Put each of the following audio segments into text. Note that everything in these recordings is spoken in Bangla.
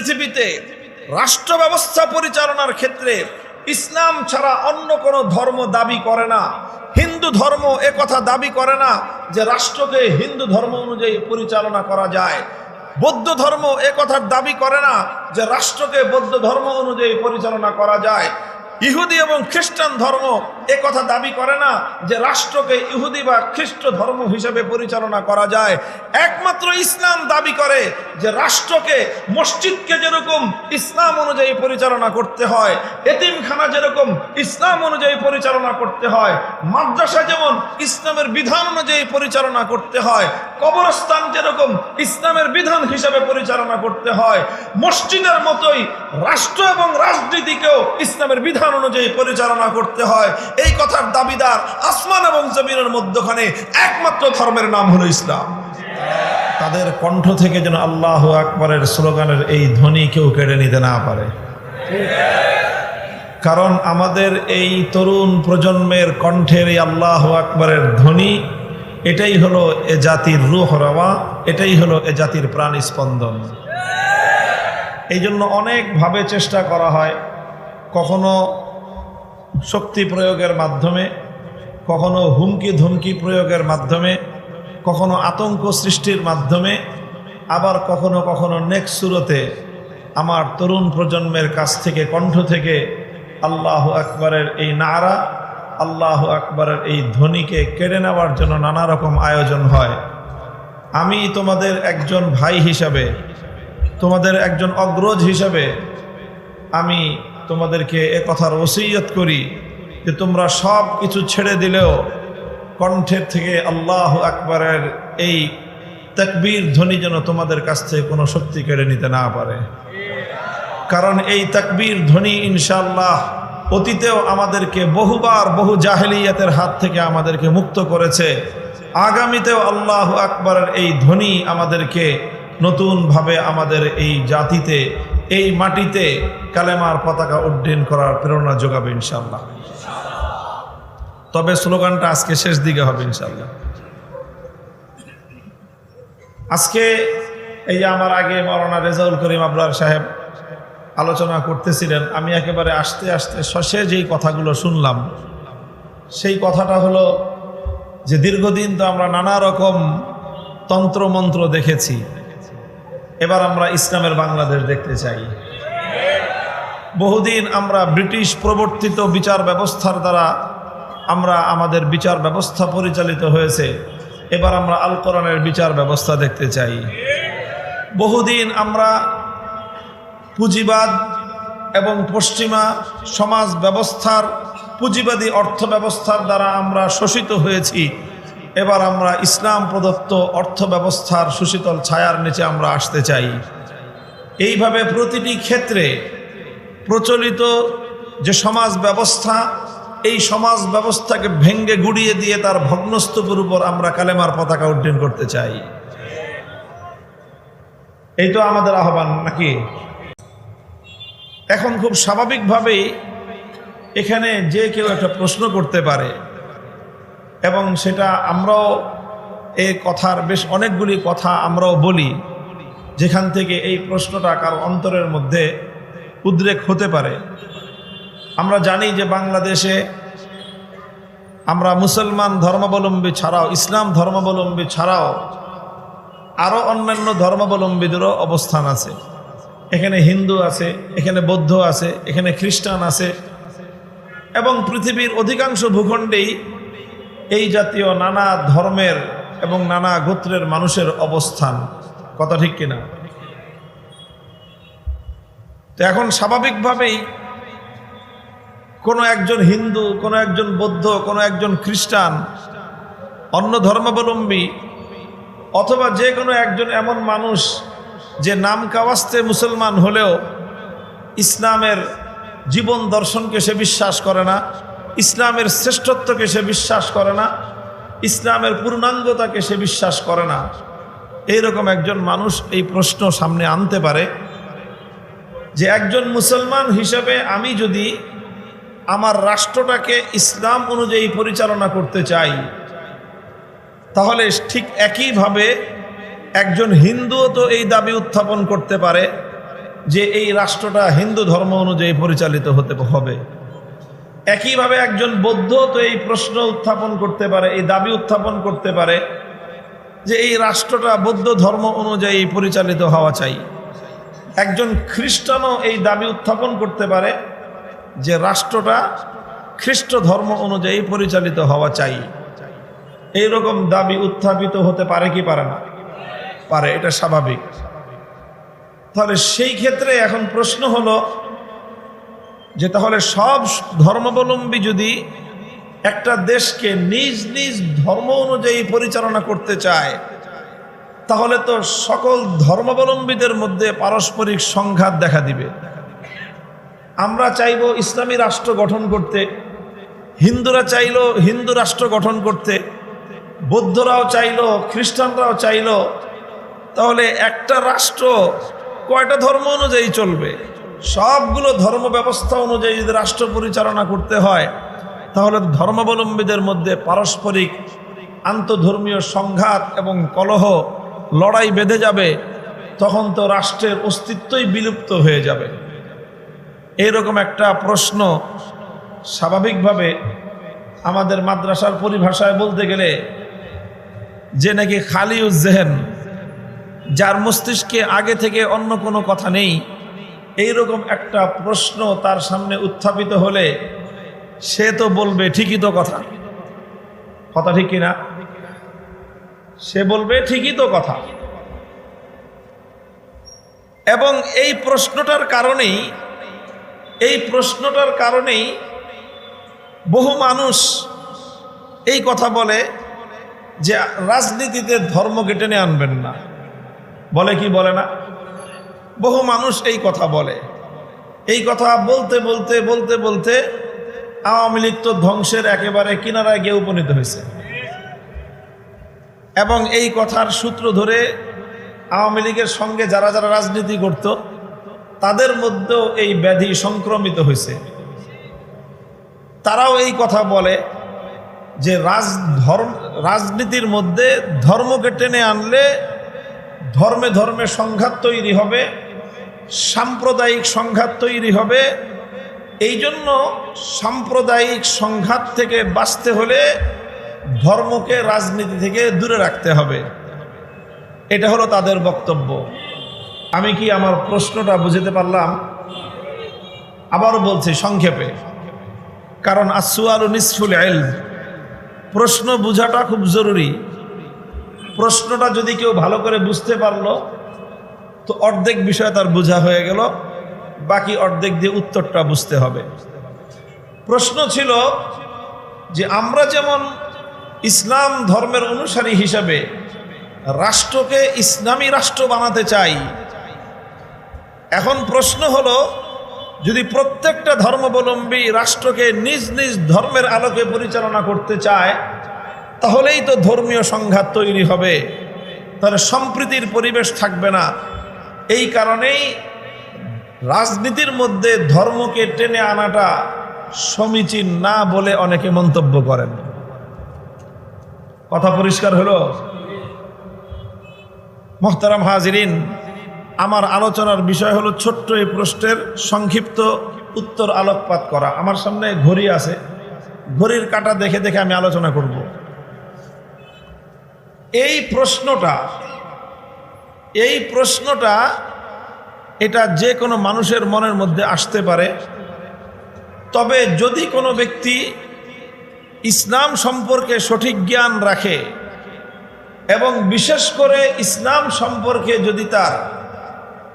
পৃথিবীতে রাষ্ট্র ব্যবস্থা পরিচালনার ক্ষেত্রে ইসলাম ছাড়া অন্য কোনো ধর্ম দাবি করে না। হিন্দু ধর্ম এ কথা দাবি করে না যে রাষ্ট্রকে হিন্দু ধর্ম অনুযায়ী পরিচালনা করা যায়। বৌদ্ধ ধর্ম এ কথার দাবি করে না যে রাষ্ট্রকে বৌদ্ধ ধর্ম অনুযায়ী পরিচালনা করা যায়। ইহুদি এবং খ্রিস্টান ধর্ম এ কথা দাবি করে না যে রাষ্ট্রকে ইহুদি বা খ্রিস্ট ধর্ম হিসেবে পরিচালনা করা যায়। একমাত্র ইসলাম দাবি করে যে রাষ্ট্রকে মসজিদকে যেরকম ইসলাম অনুযায়ী পরিচালনা করতে হয়, এতিমখানা যেরকম ইসলাম অনুযায়ী পরিচালনা করতে হয়, মাদ্রাসা যেমন ইসলামের বিধান অনুযায়ী পরিচালনা করতে হয়, কবরস্থান যেরকম ইসলামের বিধান হিসেবে পরিচালনা করতে হয়, মসজিদের মতোই রাষ্ট্র এবং রাজনীতিকেও ইসলামের বিধান অনুযায়ী পরিচালনা করতে হয়। এই কথার দাবিদার আসমান এবং জমিনের মধ্যখানে একমাত্র ধর্মের নাম হলো ইসলাম। তাদের কণ্ঠ থেকে যেন আল্লাহ আকবরের স্লোগানের এই ধ্বনি কেউ কেড়ে নিতে না পারে। কারণ আমাদের এই তরুণ প্রজন্মের কণ্ঠের এই আল্লাহ আকবরের ধ্বনি, এটাই হলো এ জাতির রুহ রওয়া, এটাই হলো এ জাতির প্রাণ স্পন্দন। এই জন্য অনেকভাবে চেষ্টা করা হয়। কখনো শক্তি প্রয়োগের মাধ্যমে, কখনো হুমকি ধমকি প্রয়োগের মাধ্যমে, কখনো আতঙ্ক সৃষ্টির মাধ্যমে, আবার কখনো কখনো নেক্সট সুরতে আমার তরুণ প্রজন্মের কাছ থেকে, কণ্ঠ থেকে আল্লাহ আকবরের এই নারা, আল্লাহ আকবরের এই ধ্বনিকে কেড়ে নেওয়ার জন্য নানা রকম আয়োজন হয়। আমি তোমাদের একজন ভাই হিসাবে, তোমাদের একজন অগ্রজ হিসাবে আমি তোমাদেরকে এ কথার ওসিয়ত করি যে তোমরা সব কিছু ছেড়ে দিলেও কণ্ঠের থেকে আল্লাহ আকবরের এই তাকবীর ধ্বনি যেন তোমাদের কাছ থেকে কোনো শক্তি কেড়ে নিতে না পারে। কারণ এই তাকবীর ধ্বনি ইনশাল্লাহ অতীতেও আমাদেরকে বহুবার বহু জাহেলিয়াতের হাত থেকে আমাদেরকে মুক্ত করেছে। আগামীতেও আল্লাহ আকবরের এই ধ্বনি আমাদেরকে নতুনভাবে আমাদের এই জাতিতে এই মাটিতে কালেমার পতাকা উড্ডীন করার প্রেরণা যোগাবে ইনশাল্লাহ তবে স্লোগানটা আজকে শেষ দিকে হবে ইনশাল্লাহ আজকে এই যে আমার আগে মৌলানা রেজাউল করিম আবরার সাহেব আলোচনা করতেছিলেন, আমি একেবারে আস্তে আস্তে শশে যেই কথাগুলো শুনলাম, সেই কথাটা হলো যে দীর্ঘদিন তো আমরা নানা রকম তন্ত্রমন্ত্র দেখেছি। এবার আমরা ইসলামের বাংলাদেশ দেখতে চাই। বহুদিন আমরা ব্রিটিশ প্রবর্তিত বিচার ব্যবস্থার দ্বারা আমরা আমাদের বিচার ব্যবস্থা পরিচালিত হয়েছে। এবার আমরা আল কোরআনের বিচার ব্যবস্থা দেখতে চাই। বহুদিন আমরা পুঁজিবাদ এবং পশ্চিমা সমাজ ব্যবস্থার, পুঁজিবাদী অর্থ ব্যবস্থার দ্বারা আমরা শোষিত হয়েছি। এবার আমরা ইসলাম প্রদত্ত অর্থ ব্যবস্থার সুশীতল ছায়ার নিচে আমরা আসতে চাই। এইভাবে প্রতিটি ক্ষেত্রে প্রচলিত যে সমাজ ব্যবস্থা, এই সমাজ ব্যবস্থাকে ভেঙ্গে গুড়িয়ে দিয়ে তার ভগ্নস্তূপের উপর আমরা কালেমার পতাকা উড্ডীন করতে চাই। এই তো আমাদের আহ্বান, নাকি? এখন খুব স্বাভাবিকভাবেই এখানে যে কেউ একটা প্রশ্ন করতে পারে। এবং সেটা আমরাও এই কথার বেশ অনেকগুলি কথা আমরাও বলি, যেখান থেকে এই প্রশ্নটা কারও অন্তরের মধ্যে উদ্রেক হতে পারে। আমরা জানি যে বাংলাদেশে আমরা মুসলমান ধর্মাবলম্বী ছাড়াও, ইসলাম ধর্মাবলম্বী ছাড়াও আরও অন্যান্য ধর্মাবলম্বীদেরও অবস্থান আছে। এখানে হিন্দু আছে, এখানে বৌদ্ধ আছে, এখানে খ্রিস্টান আছে এবং পৃথিবীর অধিকাংশ ভূখণ্ডেই এই জাতীয় নানা ধর্মের এবং নানা গোত্রের মানুষের অবস্থান। কথা ঠিক কিনা? তো এখন স্বাভাবিকভাবেই কোনো একজন হিন্দু, কোনো একজন বৌদ্ধ, কোনো একজন খ্রিস্টান, অন্য ধর্মাবলম্বী, অথবা যে কোনো একজন এমন মানুষ যে নাম কাওয়াস্তে মুসলমান হলেও ইসলামের জীবন দর্শনকে সে বিশ্বাস করে না ইসলামের শ্রেষ্ঠত্বকে সে বিশ্বাস করে না, ইসলামের পূর্ণাঙ্গতাকে সে বিশ্বাস করে না। এইরকম একজন মানুষ এই প্রশ্ন সামনে আনতে পারে যে একজন মুসলমান হিসেবে আমি যদি আমার রাষ্ট্রটাকে ইসলাম অনুযায়ী পরিচালনা করতে চাই, তাহলে ঠিক একইভাবে একজন হিন্দুও তো এই দাবি উত্থাপন করতে পারে যে এই রাষ্ট্রটা হিন্দু ধর্ম অনুযায়ী পরিচালিত হতে হবে। একইভাবে একজন বৌদ্ধ তো এই প্রশ্ন উত্থাপন করতে পারে, এই দাবি উত্থাপন করতে পারে যে এই রাষ্ট্রটা বৌদ্ধ ধর্ম অনুযায়ী পরিচালিত হওয়া চাই। একজন খ্রিস্টানও এই দাবি উত্থাপন করতে পারে যে রাষ্ট্রটা খ্রিস্ট ধর্ম অনুযায়ী পরিচালিত হওয়া চাই। এইরকম দাবি উত্থাপিত হতে পারে কি পারে না? পারে, এটা স্বাভাবিক। তাহলে সেই ক্ষেত্রে এখন প্রশ্ন হলো যে তাহলে সব ধর্মাবলম্বী যদি একটা দেশকে নিজ নিজ ধর্ম অনুযায়ী পরিচালনা করতে চায়, তাহলে তো সকল ধর্মাবলম্বীদের মধ্যে পারস্পরিক সংঘাত দেখা দিবে। আমরা চাইব ইসলামী রাষ্ট্র গঠন করতে, হিন্দুরা চাইলো হিন্দু রাষ্ট্র গঠন করতে, বৌদ্ধরাও চাইল, খ্রিস্টানরাও চাইল, তাহলে একটা রাষ্ট্র কয়টা ধর্ম অনুযায়ী চলবে? সবগুলো ধর্ম ব্যবস্থা অনুযায়ী যদি রাষ্ট্র পরিচালনা করতে হয়, তাহলে ধর্মাবলম্বীদের মধ্যে পারস্পরিক আন্তধর্মীয় সংঘাত এবং কলহ লড়াই বেঁধে যাবে, তখন তো রাষ্ট্রের অস্তিত্বই বিলুপ্ত হয়ে যাবে। এরকম একটা প্রশ্ন স্বাভাবিকভাবে আমাদের মাদ্রাসার পরিভাষায় বলতে গেলে, যে নাকি খালি উজ্জেহেন যার মস্তিষ্কে আগে থেকে অন্য কোনো কথা নেই এইরকম একটা প্রশ্ন তার সামনে উত্থাপিত হলে সে তো বলবে ঠিকই তো কথা। কথা ঠিক কিনা? সে বলবে ঠিকই তো কথা। এবং এই প্রশ্নটার কারণেই, এই প্রশ্নটার কারণেই বহু মানুষ এই কথা বলে যে রাজনীতিতে ধর্মকে টেনে আনবেন না। বলে কি বলে না? বহু মানুষ এই কথা বলে। এই কথা বলতে বলতে বলতে বলতে আওয়ামী লীগ তো ধ্বংসের একেবারে কিনারায় গিয়ে উপনীত হয়েছে। এবং এই কথার সূত্র ধরে আওয়ামী লীগের সঙ্গে যারা যারা রাজনীতি করত, তাদের মধ্যেও এই ব্যাধি সংক্রমিত হয়েছে। তারাও এই কথা বলে যে রাজ, ধর্ম, রাজনীতির মধ্যে ধর্মকে টেনে আনলে ধর্মে ধর্মে সংঘাত তৈরি হবে সাম্প্রদায়িক সংঘাত তৈরি হবে। এই জন্য সাম্প্রদায়িক সংঘাত থেকে বাঁচতে হলে ধর্মকে রাজনীতি থেকে দূরে রাখতে হবে। এটা হলো তাদের বক্তব্য। আমি কি আমার প্রশ্নটা বুঝতে পারলাম? আবারও বলছি, সংক্ষেপে। কারণ আসুয়াল নিসফুল এল প্রশ্ন বোঝাটা খুব জরুরি। প্রশ্নটা যদি কেউ ভালো করে বুঝতে পারল তো অর্ধেক বিষয় তার বোঝা হয়ে গেল, বাকি অর্ধেক দিয়ে উত্তরটা বুঝতে হবে। প্রশ্ন ছিল যে আমরা যেমন ইসলাম ধর্মের অনুসারী হিসাবে রাষ্ট্রকে ইসলামী রাষ্ট্র বানাতে চাই, এখন প্রশ্ন হলো, যদি প্রত্যেকটা ধর্মাবলম্বী রাষ্ট্রকে নিজ নিজ ধর্মের আলোকে পরিচালনা করতে চায়, তাহলেই তো ধর্মীয় সংঘাত তৈরি হবে। তাহলে সম্প্রীতির পরিবেশ থাকবে না। এই কারণেই রাজনীতির মধ্যে ধর্মকে টেনে আনাটা সমীচীন না বলে অনেকে মন্তব্য করেন। কথা পরিষ্কার হলো? মোহতারাম হাজিরিন, আমার আলোচনার বিষয় হলো ছোট্ট এই প্রশ্নের সংক্ষিপ্ত উত্তর আলোকপাত করা। আমার সামনে ঘড়ি আছে। ঘড়ির কাটা দেখে দেখে আমি আলোচনা করব। এই প্রশ্নটা এই প্রশ্নটা এটা যে কোনো মানুষের মনের মধ্যে আসতে পারে। তবে যদি কোনো ব্যক্তি ইসলাম সম্পর্কে সঠিক জ্ঞান রাখে এবং বিশেষ করে ইসলাম সম্পর্কে যদি তার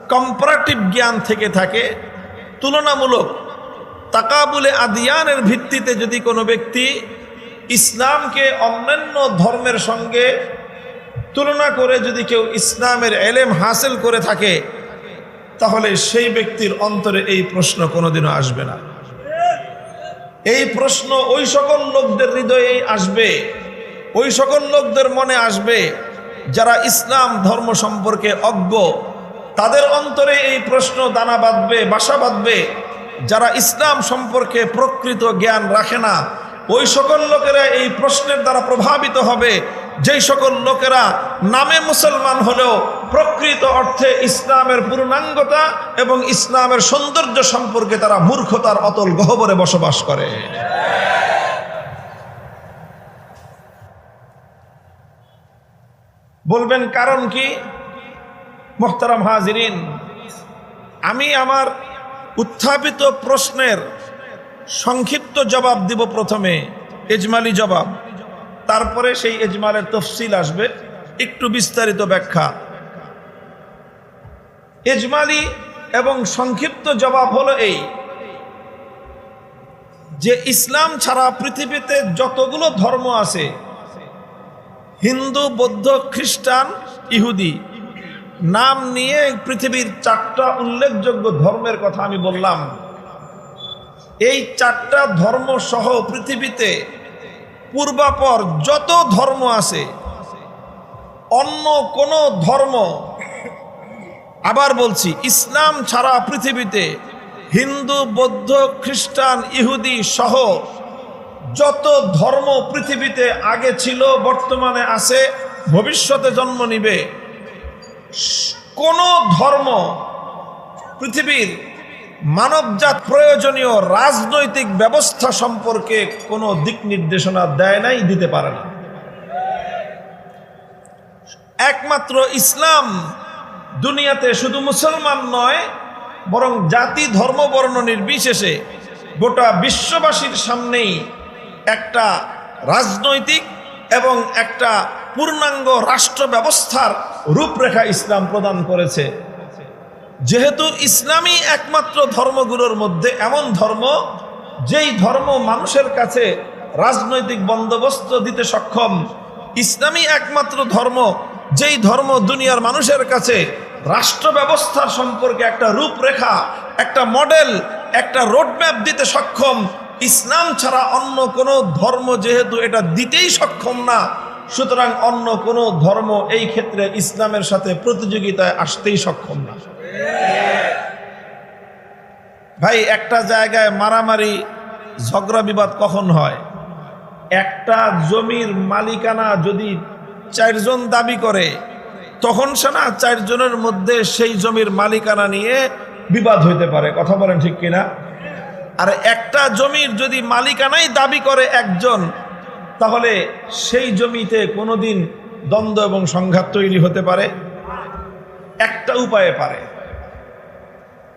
কম্পারেটিভ জ্ঞান থেকে থাকে, তুলনামূলক তাকাবুলে আদিয়ানের ভিত্তিতে যদি কোনো ব্যক্তি ইসলামকে অন্যান্য ধর্মের সঙ্গে তুলনা করে যদি কেউ ইসলামের এলেম হাসিল করে থাকে, তাহলে সেই ব্যক্তির অন্তরে এই প্রশ্ন কোনোদিনও আসবে না। এই প্রশ্ন ওই সকল লোকদের হৃদয়েই আসবে, ওই সকল লোকদের মনে আসবে যারা ইসলাম ধর্ম সম্পর্কে অজ্ঞ। তাদের অন্তরে এই প্রশ্ন দানা বাঁধবে, বাসা বাঁধবে, যারা ইসলাম সম্পর্কে প্রকৃত জ্ঞান রাখে না ওই সকল লোকেরা এই প্রশ্নের দ্বারা প্রভাবিত হবে। যেই সকল লোকেরা নামে মুসলমান হলেও প্রকৃত অর্থে ইসলামের পূর্ণাঙ্গতা এবং ইসলামের সৌন্দর্য সম্পর্কে তারা মূর্খতার অতল গহবরে বসবাস করে। বলবেন কারণ কি? মোহতারাম হাজিরিন, আমি আমার উত্থাপিত প্রশ্নের সংক্ষিপ্ত জবাব দিব প্রথমে, এজমালি জবাব। তারপরে সেই এজমালের তফসিল আসবে, একটু বিস্তারিত ব্যাখ্যা। এজমালি এবং সংক্ষিপ্ত জবাব হলো এই, যে ইসলাম ছাড়া পৃথিবীতে যতগুলো ধর্ম আছে, হিন্দু, বৌদ্ধ, খ্রিস্টান, ইহুদি, নাম নিয়ে পৃথিবীর চারটা উল্লেখযোগ্য ধর্মের কথা আমি বললাম। এই চারটা ধর্ম সহ পৃথিবীতে পূর্বাপর যত ধর্ম আছে, অন্য কোন ধর্ম, আবার বলছি, ইসলাম ছাড়া পৃথিবীতে হিন্দু, বৌদ্ধ, খ্রিস্টান, ইহুদি সহ যত ধর্ম পৃথিবীতে আগে ছিল, বর্তমানে আছে, ভবিষ্যতে জন্ম নিবে, কোন ধর্ম পৃথিবীর মানবজাত প্রয়োজনীয় রাজনৈতিক ব্যবস্থা সম্পর্কে কোনো দিক নির্দেশনা দেয় নাই, দিতে পারে না। একমাত্র ইসলাম দুনিয়াতে শুধু মুসলমান নয়, বরং জাতি, ধর্ম, বর্ণ নির্বিশেষে গোটা বিশ্ববাসীর সামনেই একটা রাজনৈতিক এবং একটা পূর্ণাঙ্গ রাষ্ট্র ব্যবস্থার রূপরেখা ইসলাম প্রদান করেছে। যেহেতু ইসলামী একমাত্র ধর্মগুলোর মধ্যে এমন ধর্ম, যেই ধর্ম মানুষের কাছে রাজনৈতিক বন্দোবস্ত দিতে সক্ষম ইসলামী একমাত্র ধর্ম, যেই ধর্ম দুনিয়ার মানুষের কাছে রাষ্ট্র ব্যবস্থা সম্পর্কে একটা রূপরেখা, একটা মডেল, একটা রোডম্যাপ দিতে সক্ষম, ইসলাম ছাড়া অন্য কোনো ধর্ম যেহেতু এটা দিতেই সক্ষম না সুতরাং অন্য কোনো ধর্ম এই ক্ষেত্রে ইসলামের সাথে প্রতিযোগিতায় আসতেই সক্ষম না। ভাই, একটা জায়গায় মারামারি, ঝগড়া বিবাদ কখন হয়? একটা জমির মালিকানা যদি চারজন দাবি করে, তখন সে না চারজনের মধ্যে সেই জমির মালিকানা নিয়ে বিবাদ হইতে পারে। কথা বলেন ঠিক কিনা? আর একটা জমির যদি মালিকানাই দাবি করে একজন তাহলে সেই জমিতে কোনোদিন দ্বন্দ্ব এবং সংঘাত তৈরি হতে পারে? একটা উপায়ে পারে।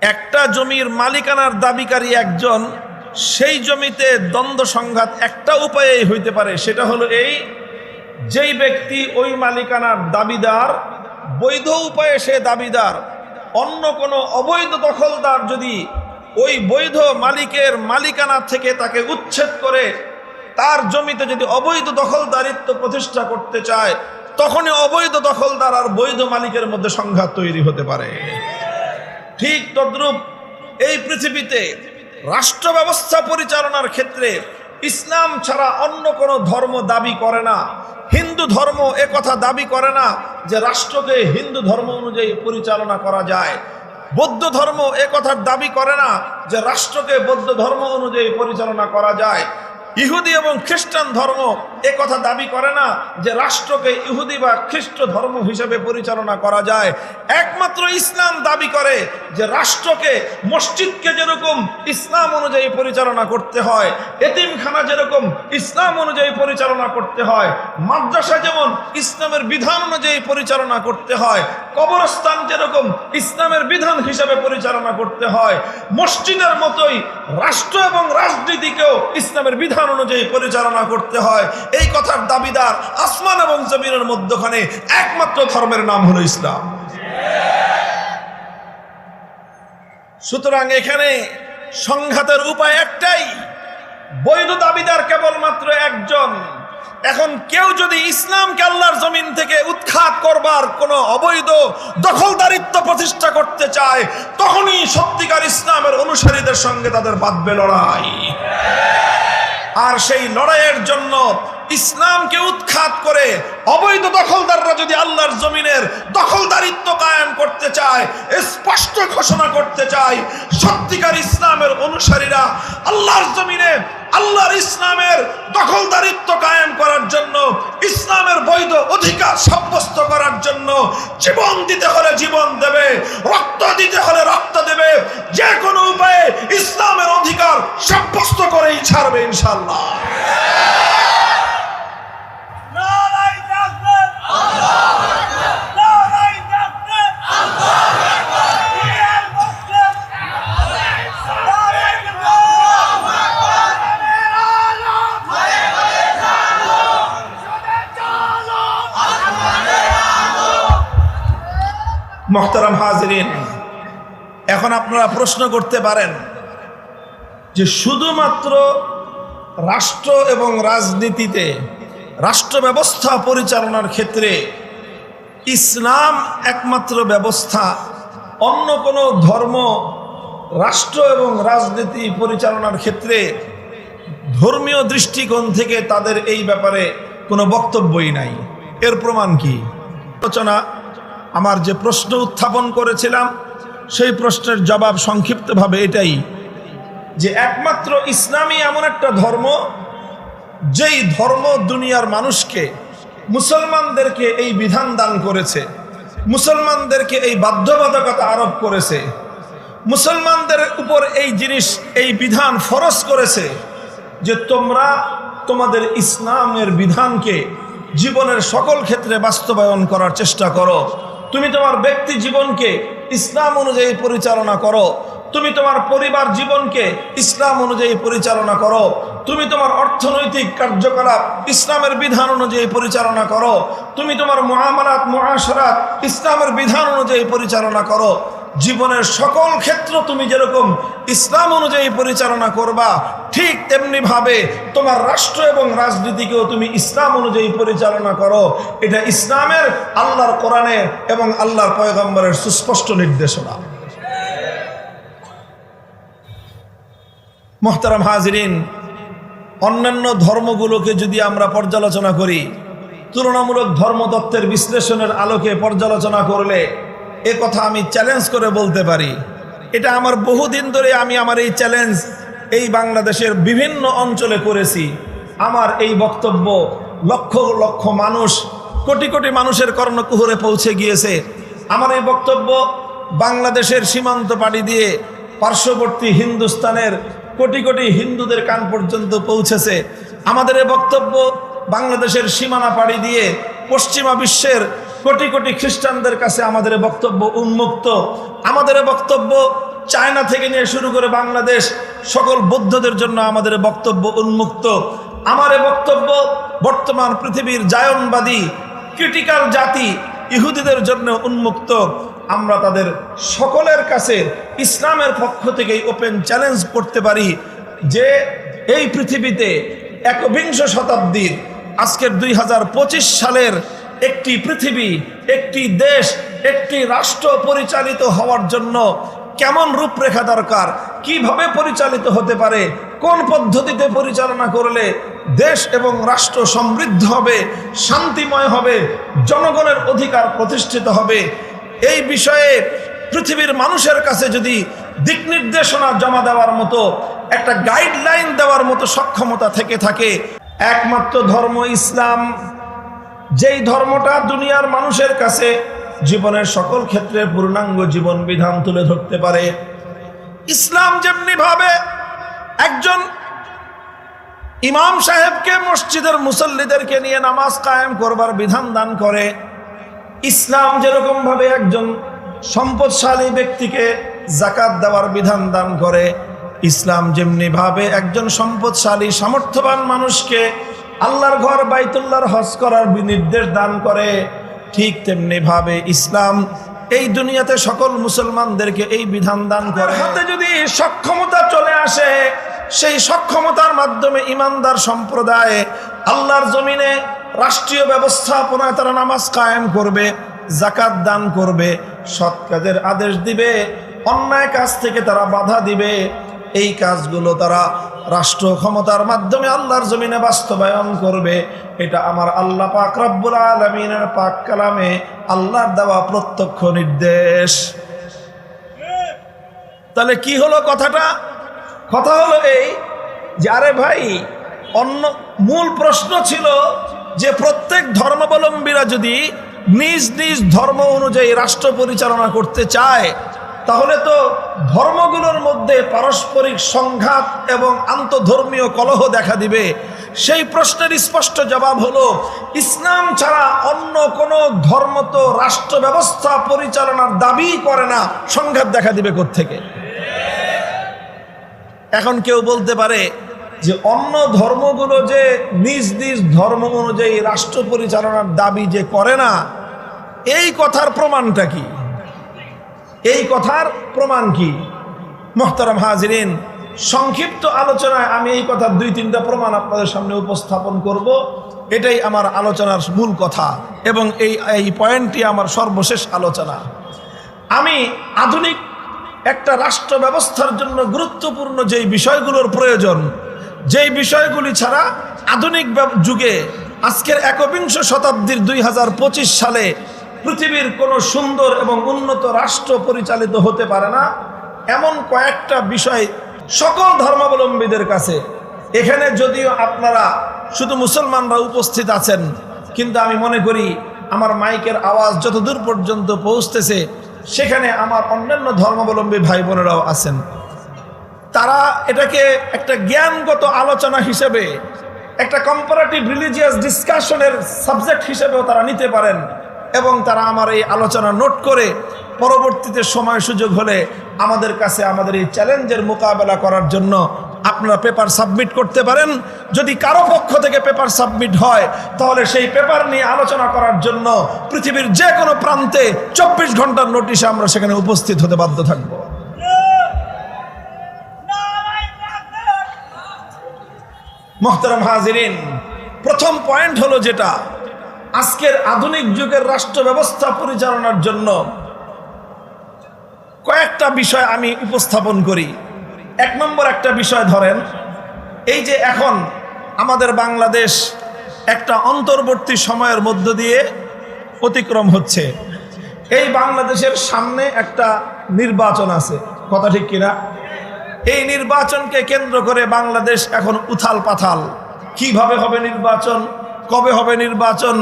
একটা জমির মালিকানার দাবিকারী একজন, সেই জমিতে দ্বন্দ্ব, সংঘাত একটা উপায়েই হইতে পারে, সেটা হলো এই, যেই ব্যক্তি ওই মালিকানার দাবিদার, বৈধ উপায়ে সে দাবিদার, অন্য কোনো অবৈধ দখলদার যদি ওই বৈধ মালিকের মালিকানা থেকে তাকে উচ্ছেদ করে তার জমিতে যদি অবৈধ দখলদারিত্ব প্রতিষ্ঠা করতে চায়, তখনই অবৈধ দখলদার আর বৈধ মালিকের মধ্যে সংঘাত তৈরি হতে পারে। ঠিক তদ্রূপ এই পৃথিবীতে রাষ্ট্র ব্যবস্থা পরিচালনার ক্ষেত্রে ইসলাম ছাড়া অন্য কোনো ধর্ম দাবি করে না। হিন্দু ধর্ম কথা দাবি করে না যে রাষ্ট্রকে হিন্দু ধর্ম অনুযায়ী পরিচালনা করা যায়। বৌদ্ধ ধর্ম কথার দাবি করে না যে রাষ্ট্রকে বৌদ্ধ ধর্ম অনুযায়ী পরিচালনা করা যায়। ইহুদি এবং খ্রিস্টান ধর্ম এ কথা দাবি করে না যে রাষ্ট্রকে ইহুদি বা খ্রিস্ট ধর্ম হিসেবে পরিচালনা করা যায়। একমাত্র ইসলাম দাবি করে যে রাষ্ট্রকে মসজিদকে যেরকম ইসলাম অনুযায়ী পরিচালনা করতে হয়, এতিমখানা যেরকম ইসলাম অনুযায়ী পরিচালনা করতে হয়, মাদ্রাসা যেমন ইসলামের বিধান অনুযায়ী পরিচালনা করতে হয়, কবরস্থান যেরকম ইসলামের বিধান হিসেবে পরিচালনা করতে হয়, মসজিদের মতোই রাষ্ট্র এবং রাজনীতিকেও ইসলামের বিধান অনুযায়ী পরিচালনা করতে হয়। এই কথার দাবিদার আসমান এবং জমিনের মধ্যখানে একমাত্র ধর্মের নাম হলো ইসলাম। সুতরাং এখানে সংঘাতের উপায় একটাই, বৈধ দাবিদার কেবলমাত্র একজন। এখন কেউ যদি ইসলামকে আল্লাহর জমিন থেকে উৎখাত করবার কোনো অবৈধ দখলদারিত্ব প্রতিষ্ঠা করতে চায়, তখনই সত্যিকার ইসলামের অনুসারীদের সঙ্গে তাদের বাঁধবে লড়াই আর সেই লড়াইয়ের জন্য ইসলামকে উৎখাত করে অবৈধ দখলদাররা যদি আল্লাহর জমিনের দখলদারিত্ব কায়েম করতে চায়, স্পষ্ট ঘোষণা করতে চায়, সত্যিকার ইসলামের অনুসারীরা আল্লাহর জমিনে আল্লাহর ইসলামের দখলদারিত্ব কায়েম করার জন্য, ইসলামের বৈধ অধিকার সাব্যস্ত করার জন্য জীবন দিতে হলে জীবন দেবে, রক্ত দিতে হলে রক্ত দেবে যে কোনো উপায়ে ইসলামের অধিকার সাব্যস্ত করেই ছাড়বে ইনশাল্লাহ মোহতারাম হাজরিন, এখন আপনারা প্রশ্ন করতে পারেন যে শুধুমাত্র রাষ্ট্র এবং রাজনীতিতে রাষ্ট্র ব্যবস্থা পরিচালনার ক্ষেত্রে ইসলাম একমাত্র ব্যবস্থা, অন্য কোনো ধর্ম রাষ্ট্র এবং রাজনীতি পরিচালনার ক্ষেত্রে ধর্মীয় দৃষ্টিকোণ থেকে তাদের এই ব্যাপারে কোনো বক্তব্যই নাই। এর প্রমাণ কি? আলোচনা আমার যে প্রশ্ন উত্থাপন করেছিলাম, সেই প্রশ্নের জবাব সংক্ষিপ্তভাবে এটাই, যে একমাত্র ইসলামই এমন একটা ধর্ম, যেই ধর্ম দুনিয়ার মানুষকে, মুসলমানদেরকে এই বিধান দান করেছে, মুসলমানদেরকে এই বাধ্যবাধকতা আরোপ করেছে, মুসলমানদের উপর এই জিনিস, এই বিধান ফরজ করেছে, যে তোমরা তোমাদের ইসলামের বিধানকে জীবনের সকল ক্ষেত্রে বাস্তবায়ন করার চেষ্টা করো। তুমি তোমার ব্যক্তি জীবনকে ইসলাম অনুযায়ী পরিচালনা করো। তুমি তোমার পরিবার জীবনকে ইসলাম অনুযায়ী পরিচালনা করো। তুমি তোমার অর্থনৈতিক কার্যকলাপ ইসলামের বিধান অনুযায়ী পরিচালনা করো। তুমি তোমার মহামারাত মহাসরাত ইসলামের বিধান অনুযায়ী পরিচালনা করো। জীবনের সকল ক্ষেত্র তুমি যেরকম ইসলাম অনুযায়ী পরিচালনা করবা, ঠিক তেমনি ভাবে তোমার রাষ্ট্র এবং রাজনীতিকেও তুমি ইসলাম অনুযায়ী পরিচালনা করো। এটা ইসলামের আল্লাহর কোরআনের এবং আল্লাহর পয়গম্বরের সুস্পষ্ট নির্দেশনা। মোহতারাম হাজরিন, অন্যান্য ধর্মগুলোকে যদি আমরা পর্যালোচনা করি, তুলনামূলক ধর্মতত্ত্বের বিশ্লেষণের আলোকে পর্যালোচনা করলে এ কথা আমি চ্যালেঞ্জ করে বলতে পারি। এটা আমার বহুদিন ধরে আমি আমার এই চ্যালেঞ্জ এই বাংলাদেশের বিভিন্ন অঞ্চলে করেছি। আমার এই বক্তব্য লক্ষ লক্ষ মানুষ, কোটি কোটি মানুষের কর্ণকুহরে পৌঁছে গিয়েছে। আমার এই বক্তব্য বাংলাদেশের সীমান্ত পাড়ি দিয়ে পার্শ্ববর্তী হিন্দুস্তানের কোটি কোটি হিন্দুদের কান পর্যন্ত পৌঁছেছে। আমাদের এই বক্তব্য বাংলাদেশের সীমানা পাড়ি দিয়ে পশ্চিমা বিশ্বের কোটি কোটি খ্রিস্টানদের কাছে আমাদের বক্তব্য উন্মুক্ত। আমাদের বক্তব্য চায়না থেকে নিয়ে শুরু করে বাংলাদেশ, সকল বৌদ্ধদের জন্য আমাদের বক্তব্য উন্মুক্ত। আমার বক্তব্য বর্তমান পৃথিবীর জায়নবাদী, ক্রিটিক্যাল জাতি, ইহুদিদের জন্য উন্মুক্ত। আমরা তাদের সকলের কাছে ইসলামের পক্ষ থেকে ওপেন চ্যালেঞ্জ করতে পারি যে এই পৃথিবীতে একবিংশ শতাব্দীর আজকের দুই হাজার পঁচিশ সালের একটি পৃথিবী, একটি দেশ, একটি রাষ্ট্র পরিচালিত হওয়ার জন্য কেমন রূপরেখা দরকার? কীভাবে পরিচালিত হতে পারে? কোন পদ্ধতিতে পরিচালনা করলে দেশ এবং রাষ্ট্র সমৃদ্ধ হবে, শান্তিময় হবে, জনগণের অধিকার প্রতিষ্ঠিত হবে? এই বিষয়ে পৃথিবীর মানুষের কাছে যদি দিক নির্দেশনা জমা দেওয়ার মতো, একটা গাইডলাইন দেওয়ার মতো সক্ষমতা থেকে থাকে, একমাত্র ধর্ম ইসলাম যেই ধর্মটা দুনিয়ার মানুষের কাছে জীবনের সকল ক্ষেত্রে পূর্ণাঙ্গ জীবন বিধান তুলে ধরতে পারে। ইসলাম যেমনি ভাবে একজন ইমাম সাহেবকে মসজিদের মুসল্লিদেরকে নিয়ে নামাজ কায়েম করবার বিধান দান করে, ইসলাম যেরকম ভাবে একজন সম্পদশালী ব্যক্তিকে জাকাত দেওয়ার বিধান দান করে, ইসলাম যেমনি ভাবে একজন সম্পদশালী, সামর্থ্যবান মানুষকে আল্লাহর ঘর বাইতুল্লাহর হজ করার নির্দেশ দান করে। ঠিক তেমনি ভাবে ইসলাম এই দুনিয়াতে সকল মুসলমানদেরকে এই বিধান দান করে। হাতে যদি সক্ষমতা চলে আসে সেই সক্ষমতার মাধ্যমে ইমানদার সম্প্রদায় আল্লাহর জমিনে রাষ্ট্রীয় ব্যবস্থাপনায় তারা নামাজ কায়েম করবে জাকাত দান করবে সৎ কাজের আদেশ দিবে অন্যায় কাজ থেকে তারা বাধা দিবে। এই কাজগুলো তারা রাষ্ট্র ক্ষমতার মাধ্যমে আল্লাহর জমিনে বাস্তবায়ন করবে। এটা আমার আল্লাহ পাক রব্বুল আলমিনের পাক কালামে আল্লাহর দেওয়া প্রত্যক্ষ নির্দেশ। তাহলে কি হলো কথাটা? কথা হলো এই যে, আরে ভাই, অন্য মূল প্রশ্ন ছিল যে, প্রত্যেক ধর্মাবলম্বীরা যদি নিজ নিজ ধর্ম অনুযায়ী রাষ্ট্র পরিচালনা করতে চায় তাহলে তো ধর্মগুলোর মধ্যে পারস্পরিক সংঘাত এবং আন্তধর্মীয় কলহ দেখা দিবে। সেই প্রশ্নের স্পষ্ট জবাব হলো, ইসলাম ছাড়া অন্য কোনো ধর্ম তো রাষ্ট্র ব্যবস্থা পরিচালনার দাবি করে না, সংঘাত দেখা দিবে থেকে এখন কেউ বলতে পারে যে অন্য ধর্মগুলো যে নিজ নিজ ধর্ম অনুযায়ী রাষ্ট্র পরিচালনার দাবি যে করে না, এই কথার প্রমাণটা কি? এই কথার প্রমাণ কি? মোহতারাম হাজরিন, সংক্ষিপ্ত আলোচনায় আমি এই কথার দুই তিনটা প্রমাণ আপনাদের সামনে উপস্থাপন করব। এটাই আমার আলোচনার মূল কথা এবং এই এই পয়েন্টটি আমার সর্বশেষ আলোচনা। আমি আধুনিক একটা রাষ্ট্র ব্যবস্থার জন্য গুরুত্বপূর্ণ যেই বিষয়গুলোর প্রয়োজন, যেই বিষয়গুলি ছাড়া আধুনিক যুগে আজকের একবিংশ শতাব্দীর দুই হাজার পঁচিশ সালে পৃথিবীর কোনো সুন্দর এবং উন্নত রাষ্ট্র পরিচালিত হতে পারে না। এমন কয়েকটা বিষয় সকল ধর্মাবলম্বীদের কাছে। এখানে যদিও আপনারা শুধু মুসলমানরা উপস্থিত আছেন, কিন্তু আমি মনে করি আমার মাইকের আওয়াজ যত দূর পর্যন্ত পৌঁছতেছে, সেখানে আমার অন্যান্য ধর্মাবলম্বী ভাই বোনেরাও আছেন। তারা এটাকে একটা জ্ঞানগত আলোচনা হিসেবে, একটা কম্পারেটিভ রিলিজিয়াস ডিসকাশনের সাবজেক্ট হিসেবেও তারা নিতে পারেন। এবং তারা আমার এই আলোচনা নোট করে পরবর্তীতে সময় সুযোগ হলে আমাদের কাছে আমাদের এই চ্যালেঞ্জের মোকাবেলা করার জন্য আপনারা পেপার সাবমিট করতে পারেন। যদি কারও পক্ষ থেকে পেপার সাবমিট হয়, তাহলে সেই পেপার নিয়ে আলোচনা করার জন্য পৃথিবীর যে কোনো প্রান্তে চব্বিশ ঘণ্টার নোটিশে আমরা সেখানে উপস্থিত হতে বাধ্য থাকব। মোহতারাম হাজিরিন, প্রথম পয়েন্ট হলো যেটা আজকের আধুনিক যুগের রাষ্ট্র ব্যবস্থা পরিচালনার জন্য কয়েকটা বিষয় আমি উপস্থাপন করি। এক নম্বর একটা বিষয় ধরেন, এই যে এখন আমাদের বাংলাদেশ একটা অন্তর্বর্তী সময়ের মধ্য দিয়ে অতিক্রম হচ্ছে। এই বাংলাদেশের সামনে একটা নির্বাচন আছে, কথা ঠিক কিনা? এই নির্বাচনকে কেন্দ্র করে বাংলাদেশ এখন উথাল পাথাল কীভাবে হবে নির্বাচন? কবে হবে নির্বাচন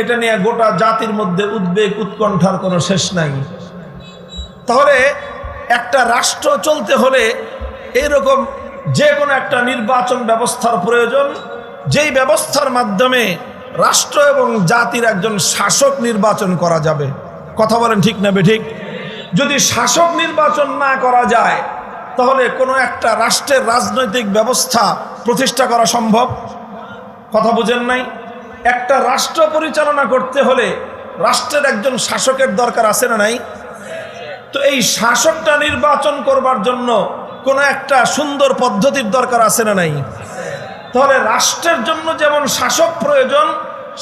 এটা নিয়ে গোটা জাতির মধ্যে উদ্বেগ, উৎকণ্ঠার কোনো শেষ নাই। তাহলে একটা রাষ্ট্র চলতে হলে এইরকম যে কোনো একটা নির্বাচন ব্যবস্থার প্রয়োজন, যেই ব্যবস্থার মাধ্যমে রাষ্ট্র এবং জাতির একজন শাসক নির্বাচন করা যাবে। কথা বলেন ঠিক না বে ঠিক যদি শাসক নির্বাচন না করা যায়, তাহলে কোনো একটা রাষ্ট্রের রাজনৈতিক ব্যবস্থা প্রতিষ্ঠা করা সম্ভব? কথা বুঝেন নাই? একটা রাষ্ট্র পরিচালনা করতে হলে রাষ্ট্রের একজন শাসকের দরকার আছে না নাই? তো এই শাসকটা নির্বাচন করবার জন্য কোনো একটা সুন্দর পদ্ধতির দরকার আছে না নাই? তাহলে রাষ্ট্রের জন্য যেমন শাসক প্রয়োজন,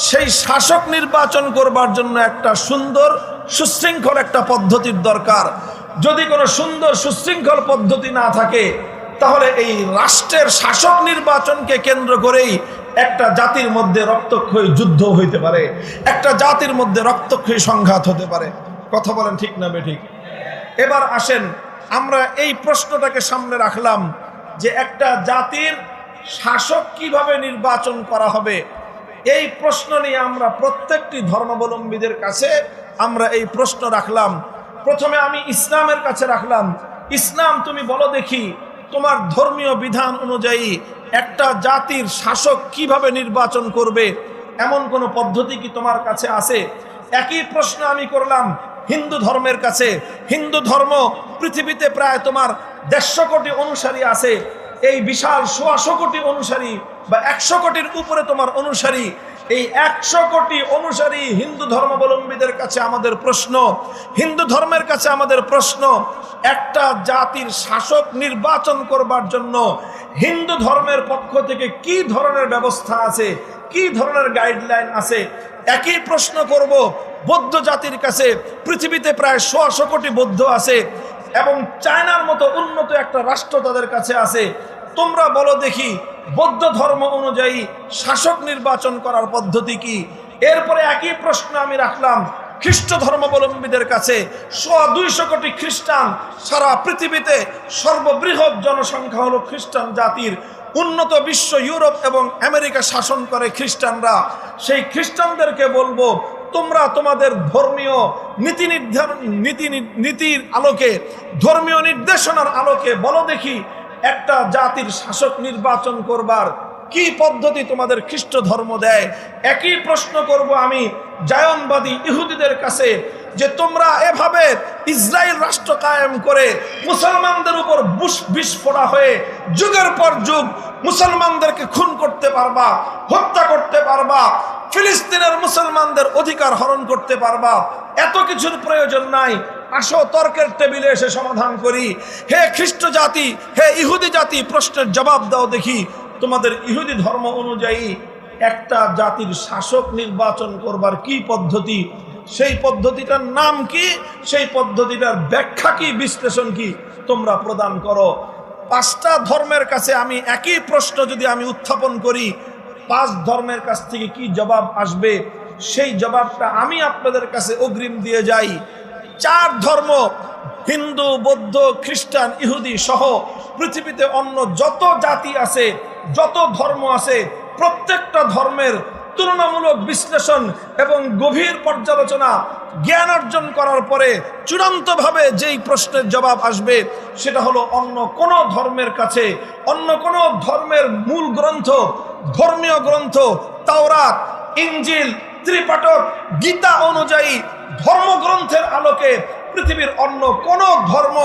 সেই শাসক নির্বাচন করবার জন্য একটা সুন্দর সুশৃঙ্খল একটা পদ্ধতির দরকার। যদি কোনো সুন্দর সুশৃঙ্খল পদ্ধতি না থাকে, তাহলে এই রাষ্ট্রের শাসক নির্বাচনকে কেন্দ্র করেই একটা জাতির মধ্যে রক্তক্ষয়ী যুদ্ধ হইতে পারে, একটা জাতির মধ্যে রক্তক্ষয়ী সংঘাত হতে পারে। কথা বলেন ঠিক না বে ঠিক এবার আসেন, আমরা এই প্রশ্নটাকে সামনে রাখলাম যে একটা জাতির শাসক কীভাবে নির্বাচন করা হবে? এই প্রশ্ন নিয়ে আমরা প্রত্যেকটি ধর্মাবলম্বীদের কাছে আমরা এই প্রশ্ন রাখলাম। প্রথমে আমি ইসলামের কাছে রাখলাম। ইসলাম তুমি বলো দেখি তোমার ধর্মীয় বিধান অনুযায়ী একটা জাতির শাসক কীভাবে নির্বাচন করবে? এমন কোনো পদ্ধতি কি তোমার কাছে আছে? একই প্রশ্ন আমি করলাম হিন্দু ধর্মের কাছে। হিন্দু ধর্ম পৃথিবীতে প্রায় তোমার দেড়শো কোটি অনুসারী আছে। এই বিশাল সোয়াশো কোটি অনুসারী বা একশো কোটির উপরে তোমার অনুসারী এই একশো কোটি অনুসারী হিন্দু ধর্মাবলম্বীদের কাছে আমাদের প্রশ্ন, হিন্দু ধর্মের কাছে আমাদের প্রশ্ন, একটা জাতির শাসক নির্বাচন করবার জন্য হিন্দু ধর্মের পক্ষ থেকে কি ধরনের ব্যবস্থা আছে, কি ধরনের গাইডলাইন আছে? একই প্রশ্ন করব, বৌদ্ধ জাতির কাছে পৃথিবীতে প্রায় সোয়াশো কোটি বৌদ্ধ আছে এবং চায়নার মতো উন্নত একটা রাষ্ট্র তাদের কাছে আছে। তোমরা বলো দেখি, বৌদ্ধ ধর্ম অনুযায়ী শাসক নির্বাচন করার পদ্ধতি কি? এরপরে একই প্রশ্ন আমি রাখলাম, খ্রিস্ট ধর্মাবলম্বীদের কাছে সোয়া দুইশো কোটি খ্রিস্টান সারা পৃথিবীতে সর্ববৃহৎ জনসংখ্যা হলো খ্রিস্টান জাতির। উন্নত বিশ্ব ইউরোপ এবং আমেরিকা শাসন করে খ্রিস্টানরা। সেই খ্রিস্টানদেরকে বলব, তোমরা তোমাদের ধর্মীয় নীতি নির্ধারণ নীতি নীতির আলোকে, ধর্মীয় নির্দেশনার আলোকে বলো দেখি একটা জাতির শাসক নির্বাচন করবার কি পদ্ধতি তোমাদের খ্রিস্ট ধর্ম দেয়? একই প্রশ্ন করব আমি জায়নবাদী ইহুদিদের কাছে যে তোমরা এভাবে ইসরায়েল রাষ্ট্র কায়েম করে মুসলমানদের উপর বুশ বিস্ফোরা হয়ে যুগের পর যুগ মুসলমানদেরকে খুন করতে পারবা, হত্যা করতে পারবা, ফিলিস্তিনের মুসলমানদের অধিকার হরণ করতে পারবা, এত কিছুর প্রয়োজন নাই। আসো তর্কের টেবিলে এসে সমাধান করি। হে খ্রিস্ট জাতি, হে ইহুদি জাতি, প্রশ্নের জবাব দাও দেখি। তোমাদের ইহুদি ধর্ম অনুযায়ী একটা জাতির শাসক নির্বাচন করবার কি পদ্ধতি? সেই পদ্ধতিটার নাম কি? সেই পদ্ধতিটার ব্যাখ্যা কি? বিশ্লেষণ কি? তোমরা প্রদান করো। পাঁচটা ধর্মের কাছে আমি একই প্রশ্ন যদি আমি উত্থাপন করি, পাঁচ ধর্মের কাছ থেকে কি জবাব আসবে? সেই জবাবটা আমি আপনাদের কাছে অগ্রিম দিয়ে যাই। চার ধর্ম, হিন্দু, বৌদ্ধ, খ্রিস্টান, ইহুদি সহ পৃথিবীতে অন্য যত জাতি আছে, যত ধর্ম আছে, প্রত্যেকটা ধর্মের তুলনামূলক বিশ্লেষণ এবং গভীর পর্যালোচনা, জ্ঞান অর্জন করার পরে চূড়ান্তভাবে যেই প্রশ্নের জবাব আসবে, সেটা হলো অন্য কোনো ধর্মের কাছে, অন্য কোনো ধর্মের মূল গ্রন্থ, ধর্মীয় গ্রন্থ, তাওরাত, ইঞ্জিল, ত্রিপাঠক, গীতা অনুযায়ী ধর্মগ্রন্থের আলোকে পৃথিবীর অন্য কোন ধর্ম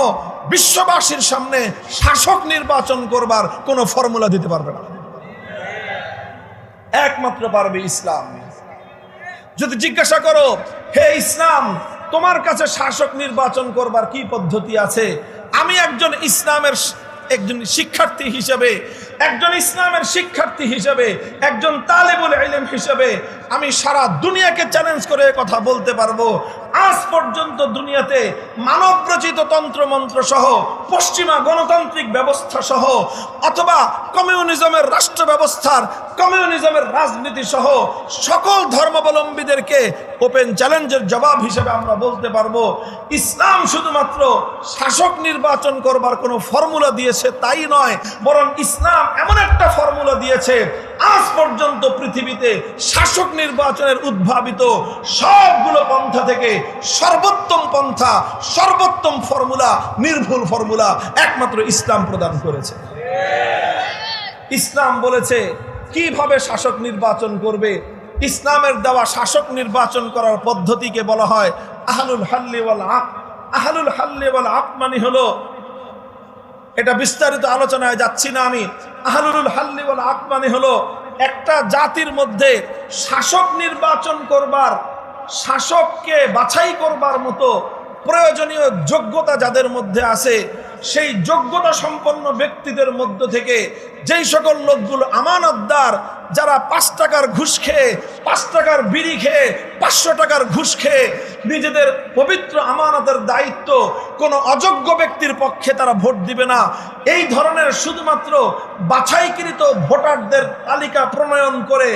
বিশ্ববাসীর সামনে শাসক নির্বাচন করবার কোনো ফর্মুলা দিতে পারবে না। একমাত্র পারবে ইসলাম। যদি জিজ্ঞাসা করো, হে ইসলাম, তোমার কাছে শাসক নির্বাচন করবার কি পদ্ধতি আছে? আমি একজন ইসলামের একজন শিক্ষার্থী হিসেবে একজন ইসলামের শিক্ষার্থী হিসেবে, একজন তালেবুল ইলম হিসেবে আমি সারা দুনিয়াকে চ্যালেঞ্জ করে কথা বলতে পারব। আজ পর্যন্ত দুনিয়াতে মানবরচিত তন্ত্রমন্ত্র সহ, পশ্চিমা গণতান্ত্রিক ব্যবস্থা সহ, অথবা কমিউনিজমের রাষ্ট্র ব্যবস্থার, কমিউনিজমের রাজনীতি সহ সকল ধর্মাবলম্বীদেরকে ওপেন চ্যালেঞ্জের জবাব হিসেবে আমরা বলতে পারব। ইসলাম শুধুমাত্র শাসক নির্বাচন করবার কোনো ফর্মুলা দিয়েছে তাই নয়, বরং ইসলাম এমন একটা ফর্মুলা দিয়েছে, আজ পর্যন্ত পৃথিবীতে শাসক নির্বাচনের উদ্ভাবিত সবগুলো পন্থা থেকে সর্বোত্তম পন্থা, সর্বোত্তম ফর্মুলা নির্ভুল ফর্মুলা একমাত্র ইসলাম প্রদান করেছে। ইসলাম বলেছে, কীভাবে শাসক নির্বাচন করবে? ইসলামের দেওয়া শাসক নির্বাচন করার পদ্ধতিকে বলা হয় আহলুল হাল্লি ওয়াল আক। আহলুল হাল্লি ওয়াল আক মানে হলো এটা বিস্তারিত আলোচনায় যাচ্ছি না আমি। আহলুল হাল্লি ওয়াল আক মানে হলো একটা জাতির মধ্যে শাসক নির্বাচন করবার, শাসককে বাছাই করবার মতো প্রয়োজনীয় যোগ্যতা যাদের মধ্যে আছে, সেই যোগ্যতা সম্পন্ন ব্যক্তিদের মধ্য থেকে যেই সকল লোকগুলো আমানতদার যারা পাঁচ টাকার ঘুষ খেয়ে, পাঁচ টাকার বিড়ি খেয়ে, পাঁচশো টাকার ঘুষ খেয়ে নিজেদের পবিত্র আমানতের দায়িত্ব কোনো অযোগ্য ব্যক্তির পক্ষে তারা ভোট দিবে না। এই ধরনের শুধুমাত্র বাছাইকৃত ভোটারদের তালিকা প্রণয়ন করে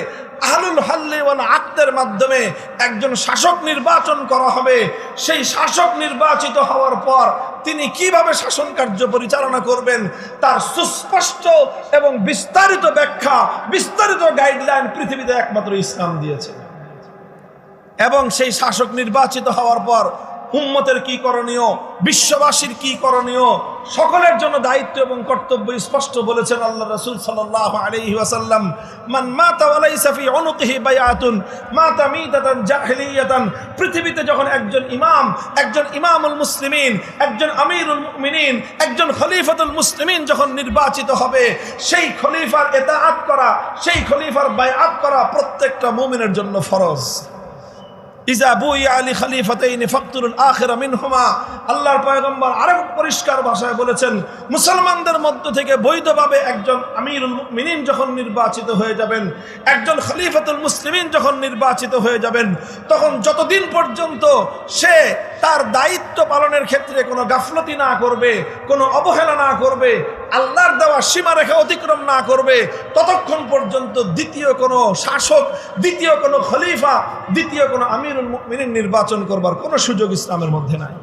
আহলুল হাল্লিওয়ালা আত্মের মাধ্যমে একজন শাসক নির্বাচন করা হবে। সেই শাসক নির্বাচিত হওয়ার পর তিনি কীভাবে শাসন কার্য পরিচালনা করবেন, তার সুস্পষ্ট এবং বিস্তারিত ব্যাখ্যা, বিস্তারিত গাইডলাইন পৃথিবীতে একমাত্র ইসলাম দিয়েছে। এবং সেই শাসক নির্বাচিত হওয়ার পর উম্মতের কি করণীয়? বিশ্ববাসীর কি করণীয়? সকলের জন্য দায়িত্ব এবং কর্তব্য স্পষ্ট বলেছেন আল্লাহ রসুল মান মাতা জাহিলিয়াতান। পৃথিবীতে যখন একজন ইমাম, একজন ইমামুল মুসলিমিন, একজন আমিরুল মুমিনিন, একজন খলিফাতুল মুসলিমিন যখন নির্বাচিত হবে, সেই খলিফার এতাআত করা, সেই খলিফার বায়াত করা প্রত্যেকটা মুমিনের জন্য ফরজ। আল্লাহর পরিষ্কার মুসলমানদের মধ্য থেকে বৈধভাবে একজন যখন নির্বাচিত হয়ে যাবেন, একজন মুসলিমিন যখন নির্বাচিত হয়ে যাবেন, তখন যতদিন পর্যন্ত সে তার দায়িত্ব পালনের ক্ষেত্রে কোনো গাফলতি না করবে, কোনো অবহেলা না করবে আল্লাহর দেওয়া সীমারেখা অতিক্রম না করবে, ততক্ষণ পর্যন্ত দ্বিতীয় কোনো শাসক, দ্বিতীয় কোনো খলিফা, দ্বিতীয় কোনো আমিরুল মিনির নির্বাচন করবার কোনো সুযোগ ইসলামের মধ্যে নাই।